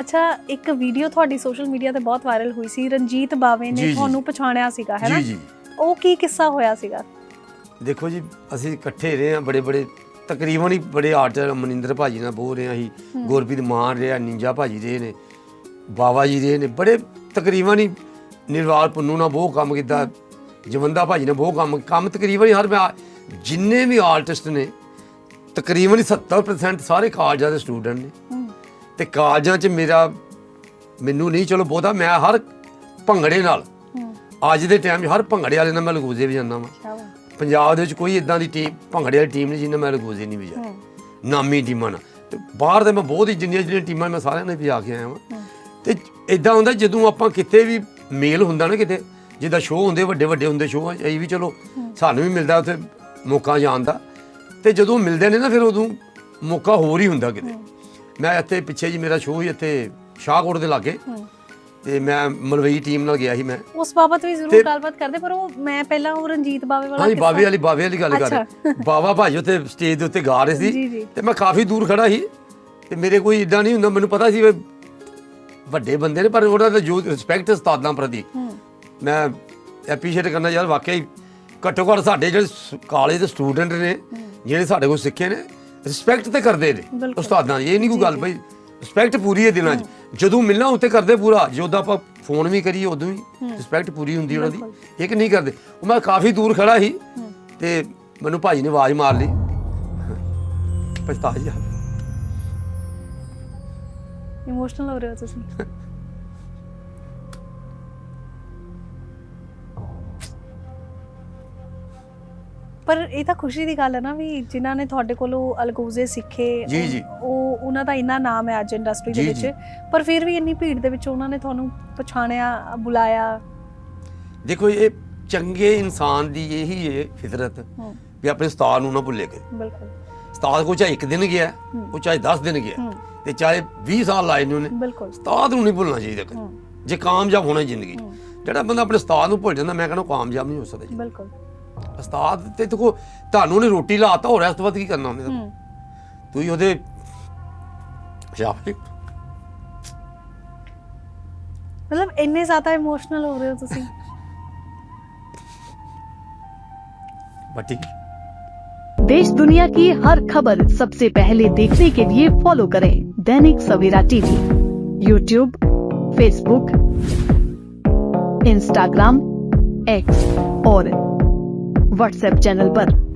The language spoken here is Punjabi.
ਅੱਛਾ ਇੱਕ ਵੀਡੀਓ ਤੁਹਾਡੀ ਸੋਸ਼ਲ ਮੀਡੀਆ ਤੇ ਬਹੁਤ ਵਾਇਰਲ ਹੋਈ ਸੀ ਰਣਜੀਤ ਬਾਵੇ ਜੀ, ਨੇ ਜੀ। ਤੁਹਾਨੂੰ ਪਛਾਣਿਆ ਸੀਗਾ ਹੈ ਨਾ? ਜੀ ਜੀ। ਉਹ ਕੀ ਕਿੱਸਾ ਹੋਇਆ ਸੀਗਾ? ਦੇਖੋ ਜੀ ਅਸੀਂ ਇਕੱਠੇ ਰਹੇ ਆ ਬੜੇ ਬੜੇ ਤਕਰੀਬਨ ਹੀ ਬੜੇ ਆਰਟਰ ਮਨਿੰਦਰ ਭਾਜੀ ਨਾਲ ਬੋਲ ਰਹੇ ਆ ਅਸੀਂ। ਗੁਰਪ੍ਰੀਤ ਮਾਨ ਰਿਹਾ ਨਿੰਜਾ ਭਾਜੀ ਰਹੇ ਨੇ ਬਾਵਾ ਜੀ ਰਹੇ ਨੇ ਬੜੇ ਤਕਰੀਬਨ ਹੀ ਨਿਰਵਾਲ ਪੁੰਨੂ ਨਾਲ ਬਹੁਤ ਕੰਮ ਕੀਤਾ ਜਵੰਦਾ ਭਾਜੀ ਨੇ ਬਹੁਤ ਕੰਮ ਕੰਮ ਤਕਰੀਬਨ ਹੀ ਹਰ ਮੈਂ ਜਿੰਨੇ ਵੀ ਆਰਟਿਸਟ ਨੇ ਤਕਰੀਬਨ ਹੀ 70% ਸਾਰੇ ਕਾਲਜਾਂ ਦੇ ਸਟੂਡੈਂਟ ਨੇ। ਹੂੰ। ਤੇ ਕਾਲਜਾਂ 'ਚ ਮੇਰਾ ਮੈਨੂੰ ਨਹੀਂ ਚਲੋ ਬਹੁਤਾ ਮੈਂ ਹਰ ਭੰਗੜੇ ਨਾਲ ਅੱਜ ਦੇ ਟਾਈਮ 'ਚ ਹਰ ਭੰਗੜੇ ਵਾਲੇ ਨਾਲ ਮੈਂ ਲਗੂਜ਼ੇ ਵੀ ਜਾਂਦਾ ਵਾਂ। ਪੰਜਾਬ ਦੇ ਵਿੱਚ ਕੋਈ ਇਦਾਂ ਦੀ ਟੀਮ ਭੰਗੜੇ ਵਾਲੀ ਟੀਮ ਨਹੀਂ ਜਿਹਨਾਂ ਮੈਂ ਲਗੂਜ਼ੇ ਨਹੀਂ ਵਜਾਏ ਹੂੰ। ਨਾਮੀ ਟੀਮਾਂ ਨਾਲ। ਤੇ ਬਾਹਰ ਦੇ ਮੈਂ ਬਹੁਤ ਹੀ ਜਿੰਨੀਆਂ ਜਿਹੜੀਆਂ ਟੀਮਾਂ ਮੈਂ ਸਾਰਿਆਂ ਨੇ ਵਜਾ ਕੇ ਆਇਆ ਵਾਂ। ਤੇ ਇਦਾਂ ਹੁੰਦਾ ਜਦੋਂ ਆਪਾਂ ਕਿਤੇ ਵੀ ਮੇਲ ਹੁੰਦਾ ਨਾ ਕਿਤੇ ਜਿੱਦਾਂ ਸ਼ੋਅ ਹੁੰਦੇ ਵੱਡੇ ਵੱਡੇ ਹੁੰਦੇ ਸ਼ੋਅ ਅਸੀਂ ਵੀ ਚਲੋ ਸਾਨੂੰ ਵੀ ਮਿਲਦਾ ਉੱਥੇ ਮੌਕਾ ਜਾਣ ਦਾ। ਤੇ ਜਦੋਂ ਮਿਲਦੇ ਨੇ ਨਾ ਫਿਰ ਉਦੋਂ ਮੌਕਾ ਹੋਰ ਹੀ ਹੁੰਦਾ ਕਿਤੇ। ਮੈਂ ਇੱਥੇ ਪਿੱਛੇ ਜੀ ਮੇਰਾ ਸ਼ੋਅ ਹੀ ਇੱਥੇ ਸ਼ਾਹਕੋਟ ਦੇ ਲਾਗੇ। ਤੇ ਮੈਂ ਮਲਵਈ ਟੀਮ ਨਾਲ ਗਿਆ ਸੀ ਮੈਂ। ਉਸ ਬਾਬਤ ਵੀ ਜ਼ਰੂਰ ਗੱਲਬਾਤ ਕਰਦੇ ਪਰ ਉਹ ਮੈਂ ਪਹਿਲਾਂ ਉਹ ਰਣਜੀਤ ਬਾਵੇ ਵਾਲਾ ਹਾਂਜੀ ਬਾਵੇ ਵਾਲੀ ਬਾਵੇ ਵਾਲੀ ਗੱਲ ਕਰ ਬਾਵਾ ਭਾਜੀ ਉੱਤੇ ਸਟੇਜ ਦੇ ਉੱਤੇ ਗਾ ਰਹੇ ਸੀ। ਤੇ ਮੈਂ ਕਾਫੀ ਦੂਰ ਖੜਾ ਸੀ। ਤੇ ਮੇਰੇ ਕੋਈ ਇਦਾਂ ਨਹੀਂ ਹੁੰਦਾ ਮੈਨੂੰ ਪਤਾ ਸੀ ਵੀ ਵੱਡੇ ਬੰਦੇ ਨੇ ਪਰ ਉਹਨਾਂ ਦਾ ਜੋ ਰਿਸਪੈਕਟ ਉਸਤਾਦਾਂ ਪ੍ਰਤੀ। ਮੈਂ ਐਪਰੀਸ਼ੀਏਟ ਕਰਨਾ ਯਾਰ ਵਾਕਈ ਘੱਟੋ ਘੱਟ ਸਾਡੇ ਜਿਹੜੇ ਕਾਲਜ ਦੇ ਸਟੂਡੈਂਟ ਨੇ ਜਿਹੜੇ ਸਾਡੇ ਕੋਲ ਸਿੱਖੇ ਨੇ ਰਿਸਪੈਕਟ ਤੇ ਕਰਦੇ ਨੇ। ਉਸਤਾਦਾਂ ਦੀ। ਇਹ ਨਹੀਂ ਕੋਈ ਗੱਲ ਭਾਈ ਰਿਸਪੈਕਟ ਪੂਰੀ ਹੈ ਦਿਲਾਂ 'ਚ। ਜਦੋਂ ਮਿਲਣਾ ਉੱਤੇ ਕਰਦੇ ਪੂਰਾ ਜਦੋਂ ਆਪਾਂ ਫੋਨ ਵੀ ਕਰੀਏ ਉਦੋਂ ਵੀ ਰਿਸਪੈਕਟ ਪੂਰੀ ਹੁੰਦੀ ਉਹਨਾਂ ਦੀ। ਇੱਕ ਨਹੀਂ ਕਰਦੇ। ਉਹ ਮੈਂ ਕਾਫੀ ਦੂਰ ਖੜਾ ਸੀ ਤੇ ਮੈਨੂੰ ਭਾਜੀ ਨੇ ਆਵਾਜ਼ ਮਾਰ ਲਈ। ਪਛਤਾ ਜਾ ਇਮੋਸ਼ਨਲ ਹੋ ਰਹੇ ਹੋ ਤੁਸੀਂ। ਪਰ ਇਹ ਤਾਂ ਖੁਸ਼ੀ ਦੀ ਗੱਲ ਹੈ ਨਾ ਵੀ ਜਿਨ੍ਹਾਂ ਨੇ ਤੁਹਾਡੇ ਕੋਲੋਂ ਅਲਗੋਜ਼ੇ ਸਿੱਖੇ ਜੀ, ਉਹ- ਜੀ। ਉਹ ਉਹਨਾਂ ਦਾ ਇੰਨਾ ਨਾਮ ਹੈ ਅੱਜ ਇੰਡਸਟਰੀ ਦੇ ਜੀ, ਵਿੱਚ। ਪਰ ਫਿਰ ਵੀ ਇੰਨੀ ਭੀੜ ਦੇ ਵਿੱਚ ਉਹਨਾਂ ਨੇ ਤੁਹਾਨੂੰ ਪਛਾਣਿਆ ਬੁਲਾਇਆ? ਦੇਖੋ ਇਹ ਚੰਗੇ ਇਨਸਾਨ ਦੀ ਇਹੀ ਹੈ ਫਿਤਰਤ ਹੂੰ। ਵੀ ਆਪਣੇ ਉਸਤਾਦ ਨੂੰ ਨਾ ਭੁੱਲੇ ਕੇ ਬਿਲਕੁਲ। ਉਸਤਾਦ ਕੋ ਚਾਹੇ ਇੱਕ ਦਿਨ ਗਿਆ ਉਹ ਚਾਹੇ 10 ਦਿਨ ਗਿਆ ਹੂੰ। ਤੇ ਚਾਹੇ 20 ਸਾਲ ਲਾਏ ਨੇ ਉਹਨੇ ਬਿਲਕੁਲ। ਉਸਤਾਦ ਨੂੰ ਨਹੀਂ ਭੁੱਲਣਾ ਚਾਹੀਦਾ ਕਦੇ। ਹੂੰ। ਜੇ ਕਾਮਯਾਬ ਹੋਣਾ ਜ਼ਿੰਦਗੀ 'ਚ। ਜਿਹੜਾ ਬੰਦਾ ਆਪਣੇ ਉਸਤਾਦ ਨੂੰ ਭੁੱਲ ਜਾਂਦਾ ਮੈਂ ਕਹਿੰਦਾ ਕਾਮਯਾਬ ਨਹੀਂ ਹੋ ਸਕਦਾ ਜੀ। ਬਿਲਕੁਲ। ਉਸਤਾਦ ਤੇ ਦੇਖੋ ਤੁਹਾਨੂੰ ਉਹਨੇ ਰੋਟੀ ਲਾਤਾ ਹੋਰ ਇਸ ਤੋਂ ਵੱਧ ਕੀ ਕਰਨਾ ਉਹਨੇ ਹੂੰ ਤੁਸੀਂ ਉਹਦੇ ਸ਼ਾਬਾਸ਼ ਮਤਲਬ ਇੰਨੇ ਜ਼ਿਆਦਾ ਇਮੋਸ਼ਨਲ ਹੋ ਰਹੇ ਹੋ ਤੁਸੀਂ ਬੱਟੀ देश दुनिया की हर खबर सबसे पहले देखने के लिए फॉलो करें Dainik Savera TV YouTube Facebook Instagram X और व्हाट्सएप चैनल पर।